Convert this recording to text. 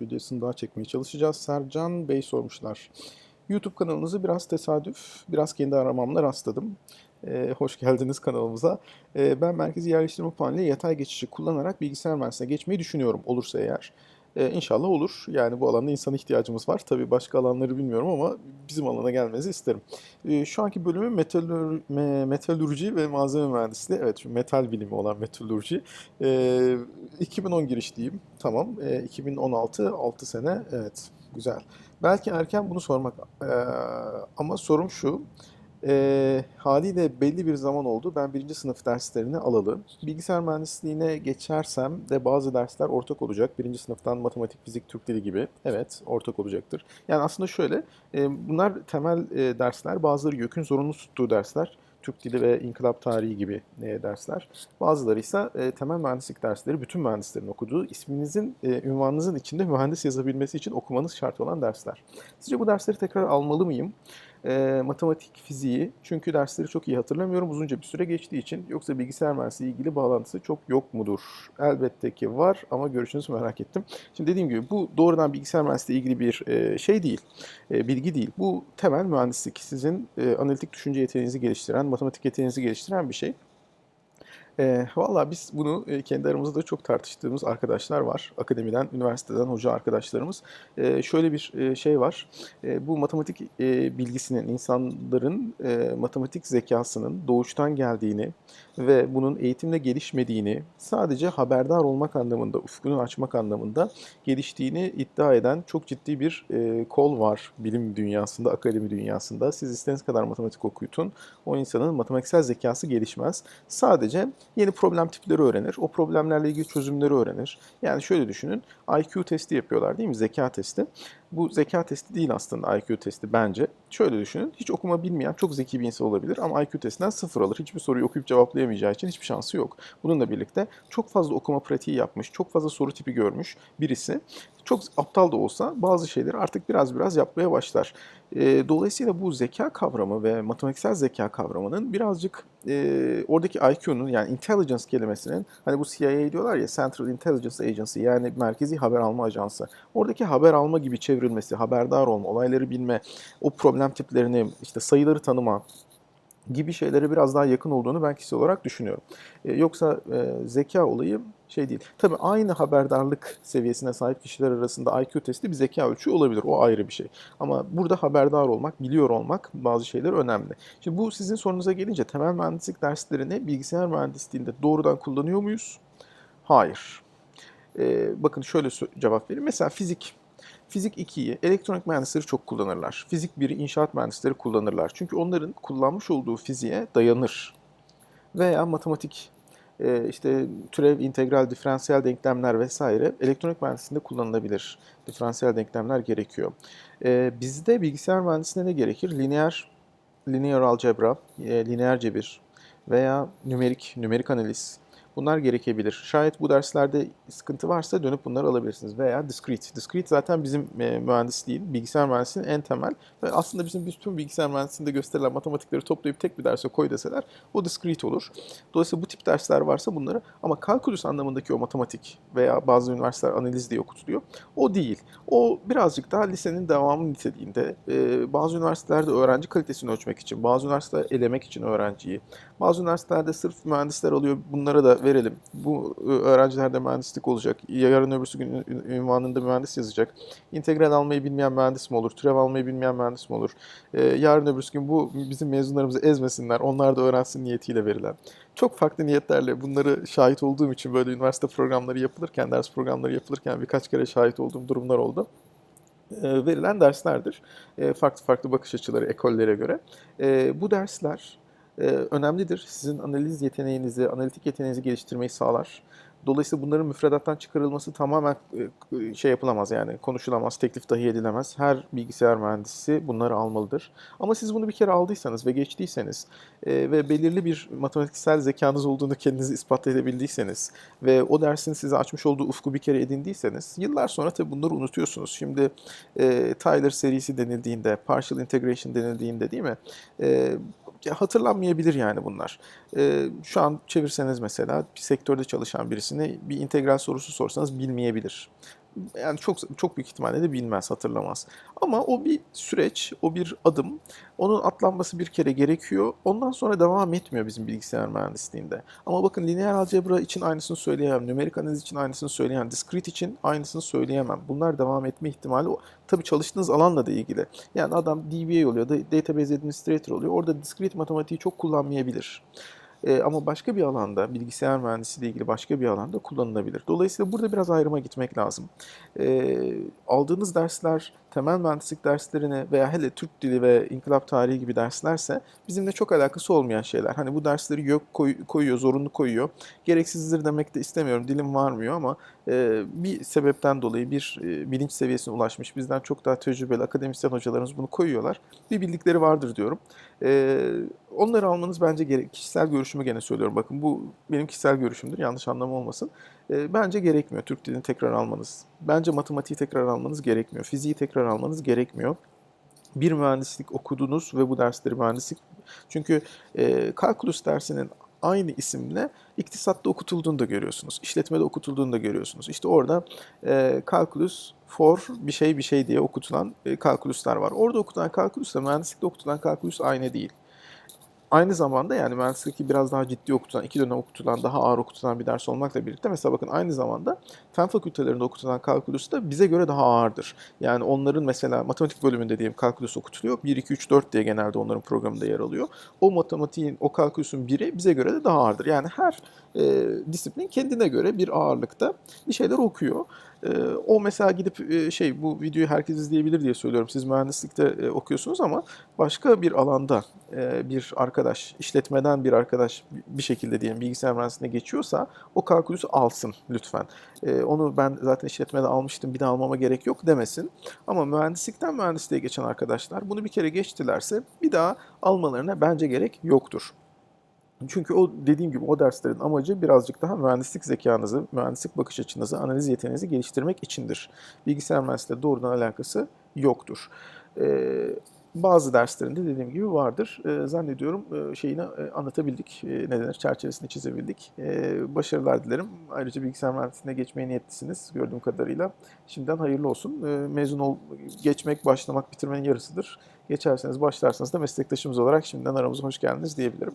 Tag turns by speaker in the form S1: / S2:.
S1: videosunu daha çekmeye çalışacağız. Sercan Bey sormuşlar. YouTube kanalınızı biraz tesadüf, biraz kendi aramamla rastladım. Ee, hoş geldiniz kanalımıza. Ee, ben merkezi yerleştirme paneli yatay geçişi kullanarak bilgisayar mühendisliğine geçmeyi düşünüyorum olursa eğer. Ee, inşallah olur. Yani bu alanda insan ihtiyacımız var. Tabii başka alanları bilmiyorum ama bizim alana gelmenizi isterim. Ee, şu anki bölümüm metalür, me, metalürji ve malzeme mühendisliği. Evet, metal bilimi olan metalürji. Ee, 2010 girişliyim. Tamam. Ee, 2016, 6 sene. Evet, güzel. Belki erken bunu sormak. Ee, ama sorum şu. E, haliyle belli bir zaman oldu. Ben birinci sınıf derslerini alalı. Bilgisayar mühendisliğine geçersem de bazı dersler ortak olacak. Birinci sınıftan matematik, fizik, Türk dili gibi. Evet, ortak olacaktır. Yani aslında şöyle, e, bunlar temel e, dersler. Bazıları YÖK'ün zorunlu tuttuğu dersler. Türk dili ve inkılap tarihi gibi e, dersler. Bazıları ise e, temel mühendislik dersleri, bütün mühendislerin okuduğu, isminizin, e, ünvanınızın içinde mühendis yazabilmesi için okumanız şart olan dersler. Sizce bu dersleri tekrar almalı mıyım? E, matematik, fiziği, çünkü dersleri çok iyi hatırlamıyorum uzunca bir süre geçtiği için. Yoksa bilgisayar mühendisliği ilgili bağlantısı çok yok mudur? Elbette ki var ama görüşünüzü merak ettim. Şimdi dediğim gibi bu doğrudan bilgisayar mühendisliği ilgili bir e, şey değil, e, bilgi değil. Bu temel mühendislik, sizin e, analitik düşünce yeteneğinizi geliştiren, matematik yeteneğinizi geliştiren bir şey. E, Valla biz bunu e, kendi aramızda da çok tartıştığımız arkadaşlar var. Akademiden, üniversiteden hoca arkadaşlarımız. E, şöyle bir e, şey var. E, bu matematik e, bilgisinin, insanların e, matematik zekasının doğuştan geldiğini ve bunun eğitimle gelişmediğini, sadece haberdar olmak anlamında, ufkunu açmak anlamında geliştiğini iddia eden çok ciddi bir e, kol var bilim dünyasında, akademi dünyasında. Siz istediğiniz kadar matematik okuyutun, o insanın matematiksel zekası gelişmez. Sadece yeni problem tipleri öğrenir. O problemlerle ilgili çözümleri öğrenir. Yani şöyle düşünün. IQ testi yapıyorlar değil mi? Zeka testi. Bu zeka testi değil aslında IQ testi bence. Şöyle düşünün. Hiç okuma bilmeyen çok zeki bir insan olabilir ama IQ testinden sıfır alır. Hiçbir soruyu okuyup cevaplayamayacağı için hiçbir şansı yok. Bununla birlikte çok fazla okuma pratiği yapmış, çok fazla soru tipi görmüş birisi çok aptal da olsa bazı şeyleri artık biraz biraz yapmaya başlar. E, dolayısıyla bu zeka kavramı ve matematiksel zeka kavramının birazcık e, oradaki IQ'nun yani intelligence kelimesinin hani bu CIA diyorlar ya Central Intelligence Agency yani merkezi haber alma ajansı. Oradaki haber alma gibi çevrilmesi, haberdar olma, olayları bilme, o problem tiplerini işte sayıları tanıma, gibi şeylere biraz daha yakın olduğunu ben kişisel olarak düşünüyorum. E, yoksa e, zeka olayı şey değil. Tabii aynı haberdarlık seviyesine sahip kişiler arasında IQ testi bir zeka ölçüğü olabilir. O ayrı bir şey. Ama burada haberdar olmak, biliyor olmak bazı şeyler önemli. Şimdi bu sizin sorunuza gelince temel mühendislik derslerini bilgisayar mühendisliğinde doğrudan kullanıyor muyuz? Hayır. Ee, bakın şöyle cevap vereyim. Mesela fizik Fizik 2'yi elektronik mühendisleri çok kullanırlar. Fizik 1'i inşaat mühendisleri kullanırlar. Çünkü onların kullanmış olduğu fiziğe dayanır. Veya matematik, e, işte türev, integral, diferansiyel denklemler vesaire elektronik mühendisliğinde kullanılabilir. Diferansiyel denklemler gerekiyor. E, bizde bilgisayar mühendisliğinde ne gerekir? Lineer, linear algebra, e, lineer cebir veya nümerik, nümerik analiz, Bunlar gerekebilir. Şayet bu derslerde sıkıntı varsa dönüp bunları alabilirsiniz. Veya discrete. Discrete zaten bizim e, mühendisliğin, bilgisayar mühendisliğinin en temel ve aslında bizim bütün bilgisayar mühendisliğinde gösterilen matematikleri toplayıp tek bir derse koy deseler o discrete olur. Dolayısıyla bu tip dersler varsa bunları ama kalkülüs anlamındaki o matematik veya bazı üniversiteler analiz diye okutuluyor. O değil. O birazcık daha lisenin devamı niteliğinde. E, bazı üniversitelerde öğrenci kalitesini ölçmek için, bazı üniversiteler elemek için öğrenciyi, bazı üniversitelerde sırf mühendisler alıyor bunlara da verelim. Bu e, öğrencilerde mühendislik olacak. Yarın öbürsü gün ünvanında mühendis yazacak. İntegral almayı bilmeyen mühendis mi olur? Türev almayı bilmeyen mühendis mi olur? Ee, yarın öbürsü gün bu bizim mezunlarımızı ezmesinler. Onlar da öğrensin niyetiyle verilen. Çok farklı niyetlerle bunları şahit olduğum için böyle üniversite programları yapılırken, ders programları yapılırken birkaç kere şahit olduğum durumlar oldu e, verilen derslerdir. E, farklı farklı bakış açıları ekollere göre. Bu dersler e, önemlidir. Sizin analiz yeteneğinizi, analitik yeteneğinizi geliştirmeyi sağlar. Dolayısıyla bunların müfredattan çıkarılması tamamen e, şey yapılamaz yani konuşulamaz, teklif dahi edilemez. Her bilgisayar mühendisi bunları almalıdır. Ama siz bunu bir kere aldıysanız ve geçtiyseniz e, ve belirli bir matematiksel zekanız olduğunu kendinizi ispat edebildiyseniz ve o dersin size açmış olduğu ufku bir kere edindiyseniz yıllar sonra tabii bunları unutuyorsunuz. Şimdi e, Tyler serisi denildiğinde, partial integration denildiğinde değil mi? E, hatırlanmayabilir yani bunlar. E, şu an çevirseniz mesela bir sektörde çalışan birisine bir integral sorusu sorsanız bilmeyebilir. Yani çok çok büyük ihtimalle de bilmez, hatırlamaz. Ama o bir süreç, o bir adım. Onun atlanması bir kere gerekiyor. Ondan sonra devam etmiyor bizim bilgisayar mühendisliğinde. Ama bakın lineer algebra için aynısını söyleyemem. Nümerik analiz için aynısını söyleyemem. Discrete için aynısını söyleyemem. Bunlar devam etme ihtimali tabii çalıştığınız alanla da ilgili. Yani adam DBA oluyor, da Database Administrator oluyor. Orada discrete matematiği çok kullanmayabilir. Ee, ama başka bir alanda, bilgisayar mühendisliği ile ilgili başka bir alanda kullanılabilir. Dolayısıyla burada biraz ayrıma gitmek lazım. Ee, aldığınız dersler, temel mühendislik derslerini veya hele Türk dili ve inkılap tarihi gibi derslerse bizimle çok alakası olmayan şeyler. Hani bu dersleri yok koy- koyuyor, zorunlu koyuyor. Gereksizdir demek de istemiyorum, dilim varmıyor ama e, bir sebepten dolayı bir e, bilinç seviyesine ulaşmış, bizden çok daha tecrübeli akademisyen hocalarımız bunu koyuyorlar. Bir bildikleri vardır diyorum. E, onları almanız bence gerek. Kişisel görüşümü gene söylüyorum. Bakın bu benim kişisel görüşümdür. Yanlış anlama olmasın. E, bence gerekmiyor Türk dilini tekrar almanız. Bence matematiği tekrar almanız gerekmiyor. Fiziği tekrar almanız gerekmiyor. Bir mühendislik okudunuz ve bu dersleri mühendislik... Çünkü e, kalkulus dersinin aynı isimle iktisatta okutulduğunu da görüyorsunuz. İşletmede okutulduğunu da görüyorsunuz. İşte orada e, kalkulus for bir şey bir şey diye okutulan e, kalkuluslar var. Orada okutulan kalkulüsle mühendislikte okutulan kalkulüs aynı değil. Aynı zamanda yani mühendislikteki biraz daha ciddi okutulan, iki dönem okutulan, daha ağır okutulan bir ders olmakla birlikte mesela bakın aynı zamanda fen fakültelerinde okutulan kalkulüs de bize göre daha ağırdır. Yani onların mesela matematik bölümünde diyelim kalkulüs okutuluyor. 1, 2, 3, 4 diye genelde onların programında yer alıyor. O matematiğin, o kalkulüsün biri bize göre de daha ağırdır. Yani her e, disiplin kendine göre bir ağırlıkta bir şeyler okuyor. E, o mesela gidip e, şey bu videoyu herkes izleyebilir diye söylüyorum. Siz mühendislikte e, okuyorsunuz ama başka bir alanda e, bir arkadaş, işletmeden bir arkadaş bir şekilde diyelim bilgisayar mühendisliğine geçiyorsa o kalkulüsü alsın lütfen. E, onu ben zaten işletmede almıştım bir daha almama gerek yok demesin. Ama mühendislikten mühendisliğe geçen arkadaşlar bunu bir kere geçtilerse bir daha almalarına bence gerek yoktur. Çünkü o dediğim gibi o derslerin amacı birazcık daha mühendislik zekanızı, mühendislik bakış açınızı, analiz yeteneğinizi geliştirmek içindir. Bilgisayar mühendisliğiyle doğrudan alakası yoktur. Ee, bazı derslerinde dediğim gibi vardır. Ee, zannediyorum e, şeyini e, anlatabildik, e, ne denir, çerçevesini çizebildik. Ee, başarılar dilerim. Ayrıca bilgisayar mühendisliğine geçmeye niyetlisiniz gördüğüm kadarıyla. Şimdiden hayırlı olsun. Mezun ol, geçmek, başlamak, bitirmenin yarısıdır. Geçerseniz, başlarsanız da meslektaşımız olarak şimdiden aramıza hoş geldiniz diyebilirim.